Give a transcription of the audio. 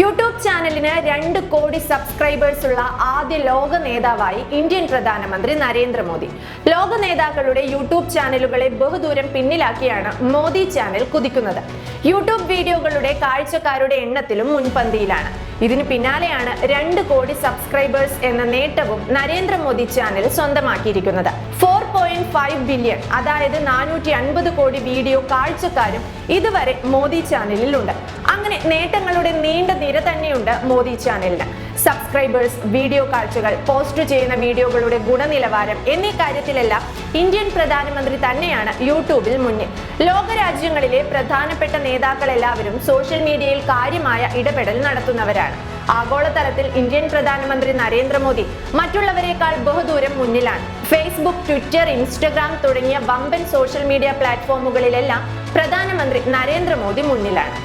YouTube ചാനലിന് രണ്ട് കോടി സബ്സ്ക്രൈബേഴ്സ് ഉള്ള ആദ്യ ലോക നേതാവായി ഇന്ത്യൻ പ്രധാനമന്ത്രി നരേന്ദ്രമോദി. ലോക നേതാക്കളുടെ യൂട്യൂബ് ചാനലുകളെ ബഹുദൂരം പിന്നിലാക്കിയാണ് മോദി ചാനൽ കുതിക്കുന്നത്. യൂട്യൂബ് വീഡിയോകളുടെ കാഴ്ചക്കാരുടെ എണ്ണത്തിലും മുൻപന്തിയിലാണ്. ഇതിന് പിന്നാലെയാണ് രണ്ട് കോടി സബ്സ്ക്രൈബേഴ്സ് എന്ന നേട്ടവും നരേന്ദ്രമോദി ചാനൽ സ്വന്തമാക്കിയിരിക്കുന്നത്. ഫോർ പോയിന്റ് ഫൈവ് ബില്യൺ അതായത് നാനൂറ്റി അൻപത് കോടി വീഡിയോ കാഴ്ചക്കാരും ഇതുവരെ മോദി ചാനലിലുണ്ട്. നേട്ടങ്ങളുടെ നീണ്ട നിര തന്നെയുണ്ട് മോദി ചാനലിന്. സബ്സ്ക്രൈബേഴ്സ് വീഡിയോ കാഴ്ചകൾ പോസ്റ്റ് ചെയ്യുന്ന വീഡിയോകളുടെ ഗുണനിലവാരം എന്നീ കാര്യത്തിലെല്ലാം ഇന്ത്യൻ പ്രധാനമന്ത്രി തന്നെയാണ് യൂട്യൂബിൽ മുന്നിൽ. ലോകരാജ്യങ്ങളിലെ പ്രധാനപ്പെട്ട നേതാക്കളെല്ലാവരും സോഷ്യൽ മീഡിയയിൽ കാര്യമായ ഇടപെടൽ നടത്തുന്നവരാണ്. ആഗോളതലത്തിൽ ഇന്ത്യൻ പ്രധാനമന്ത്രി നരേന്ദ്രമോദി മറ്റുള്ളവരെക്കാൾ ബഹുദൂരം മുന്നിലാണ്. ഫേസ്ബുക്ക് ട്വിറ്റർ ഇൻസ്റ്റഗ്രാം തുടങ്ങിയ വമ്പൻ സോഷ്യൽ മീഡിയ പ്ലാറ്റ്ഫോമുകളിലെല്ലാം പ്രധാനമന്ത്രി നരേന്ദ്രമോദി മുന്നിലാണ്.